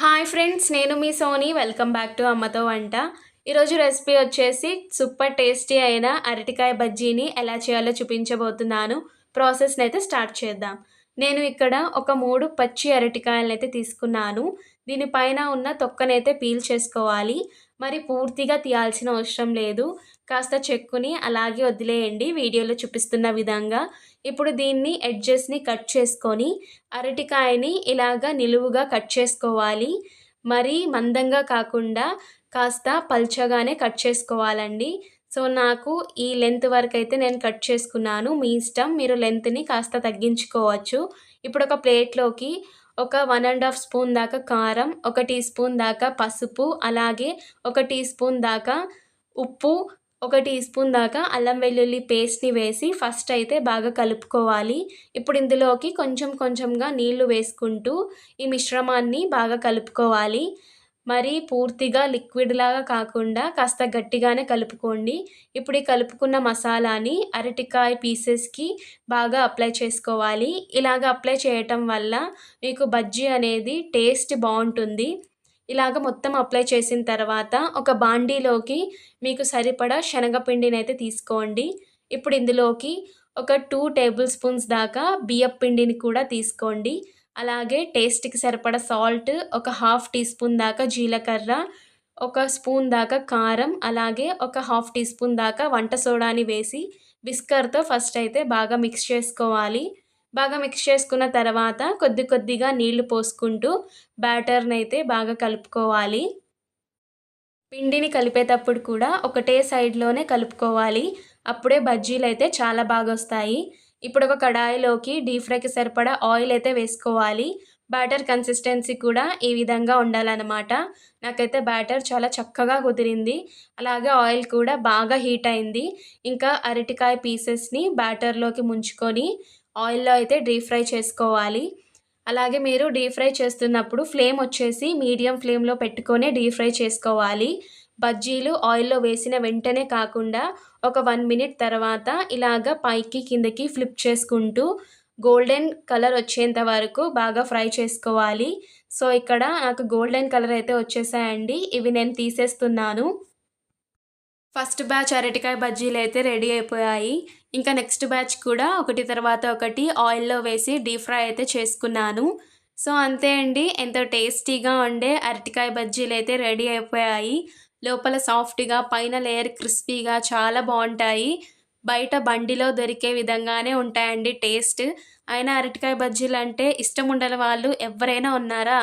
Hi friends నేను మీ Soni. Welcome back to అమ్మతో వంట. ఈరోజు రెసిపీ వచ్చేసి సూపర్ టేస్టీ అయిన అరటికాయ బజ్జీని ఎలా చేయాలో చూపించబోతున్నాను. ప్రాసెస్ని అయితే స్టార్ట్ చేద్దాం. నేను ఇక్కడ ఒక మూడు పచ్చి అరటికాయలను అయితే తీసుకున్నాను దీనిపైన ఉన్న తొక్కనైతే పీల్ చేసుకోవాలి. మరి పూర్తిగా తీయాల్సిన అవసరం లేదు. కాస్త చెక్కుని అలాగే వదిలేయండి. వీడియోలో చూపిస్తున్న విధంగా ఇప్పుడు దీన్ని ఎడ్జెస్ని కట్ చేసుకొని అరటికాయని ఇలాగా నిలువుగా కట్ చేసుకోవాలి. మరి మందంగా కాకుండా కాస్త పల్చగానే కట్ చేసుకోవాలండి. సో నాకు ఈ లెంత్ వరకు అయితే నేను కట్ చేసుకున్నాను. మీ ఇష్టం మీరు లెంత్ని కాస్త తగ్గించుకోవచ్చు. ఇప్పుడు ఒక ప్లేట్లోకి ఒక వన్ అండ్ హాఫ్ స్పూన్ దాకా కారం ఒక టీ స్పూన్ దాకా పసుపు అలాగే ఒక టీ స్పూన్ దాకా ఉప్పు ఒక టీ స్పూన్ దాకా అల్లం వెల్లుల్లి పేస్ట్ని వేసి ఫస్ట్ అయితే బాగా కలుపుకోవాలి. ఇప్పుడు ఇందులోకి కొంచెం కొంచెంగా నీళ్ళు వేసుకుంటూ ఈ మిశ్రమాన్ని బాగా కలుపుకోవాలి. మరి పూర్తిగా లిక్విడ్ లాగా కాకుండా కాస్త గట్టిగానే కలుపుకోండి. ఇప్పుడు ఈ కలుపుకున్న మసాలాని అరటికాయ పీసెస్కి బాగా అప్లై చేసుకోవాలి. ఇలాగ అప్లై చేయటం వల్ల మీకు బజ్జీ అనేది టేస్ట్ బాగుంటుంది. ఇలాగ మొత్తం అప్లై చేసిన తర్వాత ఒక బాండీలోకి మీకు సరిపడా శనగపిండిని అయితే తీసుకోండి. ఇప్పుడు ఇందులోకి ఒక టూ టేబుల్ స్పూన్స్ దాకా బియ్యం పిండిని కూడా తీసుకోండి. అలాగే టేస్ట్కి సరిపడ సాల్ట్ ఒక హాఫ్ టీ స్పూన్ దాకా జీలకర్ర ఒక స్పూన్ దాకా కారం అలాగే ఒక హాఫ్ టీ స్పూన్ దాకా వంట సోడాని వేసి విస్కర్తో ఫస్ట్ అయితే బాగా మిక్స్ చేసుకోవాలి. బాగా మిక్స్ చేసుకున్న తర్వాత కొద్ది కొద్దిగా నీళ్ళు పోసుకుంటూ బ్యాటర్ని అయితే బాగా కలుపుకోవాలి. పిండిని కలిపేటప్పుడు కూడా ఒకటే సైడ్లోనే కలుపుకోవాలి. అప్పుడే బజ్జీలు అయితే చాలా బాగా వస్తాయి. ఇప్పుడు ఒక కడాయిలోకి డీప్ ఫ్రైకి సరిపడా ఆయిల్ అయితే వేసుకోవాలి. బ్యాటర్ కన్సిస్టెన్సీ కూడా ఈ విధంగా ఉండాలన్నమాట. నాకైతే బ్యాటర్ చాలా చక్కగా కుదిరింది. అలాగే ఆయిల్ కూడా బాగా హీట్ అయింది. ఇంకా అరటికాయ పీసెస్ని బ్యాటర్లోకి ముంచుకొని ఆయిల్లో అయితే డీప్ ఫ్రై చేసుకోవాలి. అలాగే మీరు డీప్ ఫ్రై చేస్తున్నప్పుడు ఫ్లేమ్ వచ్చేసి మీడియం ఫ్లేమ్లో పెట్టుకొని డీప్ ఫ్రై చేసుకోవాలి. బజ్జీలు ఆయిల్లో వేసిన వెంటనే కాకుండా ఒక వన్ మినిట్ తర్వాత ఇలాగ పైకి కిందకి ఫ్లిప్ చేసుకుంటూ గోల్డెన్ కలర్ వచ్చేంత వరకు బాగా ఫ్రై చేసుకోవాలి. సో ఇక్కడ నాకు గోల్డెన్ కలర్ అయితే వచ్చేసాయండి. ఇవి నేను తీసేస్తున్నాను. ఫస్ట్ బ్యాచ్ అరటికాయ బజ్జీలు అయితే రెడీ అయిపోయాయి. ఇంకా నెక్స్ట్ బ్యాచ్ కూడా ఒకటి తర్వాత ఒకటి ఆయిల్లో వేసి డీప్ ఫ్రై అయితే చేసుకున్నాను. సో అంతే అండి. ఎంతో టేస్టీగా ఉండే అరటికాయ బజ్జీలు అయితే రెడీ అయిపోయాయి. లోపల సాఫ్ట్గా పైన లేయర్ క్రిస్పీగా చాలా బాగుంటాయి బయట బండిలో దొరికే విధంగానే ఉంటాయండి టేస్ట్. అయినా అరటికాయ బజ్జీలు అంటే ఇష్టం ఉండని వాళ్ళు ఎవరైనా ఉన్నారా?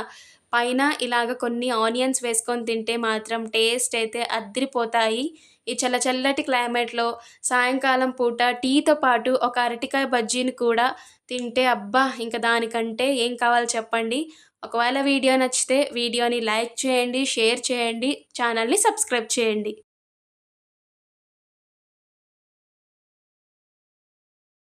పైన ఇలాగ కొన్ని ఆనియన్స్ వేసుకొని తింటే మాత్రం టేస్ట్ అయితే అద్దరిపోతాయి. ఈ చల్ల చల్లటి క్లైమేట్లో సాయంకాలం పూట టీతో పాటు ఒక అరటికాయ బజ్జీని కూడా తింటే అబ్బా ఇంకా దానికంటే ఏం కావాలో చెప్పండి. ఒకవేళ వీడియో నచ్చితే వీడియోని లైక్ చేయండి షేర్ చేయండి ఛానల్ని సబ్స్క్రైబ్ చేయండి.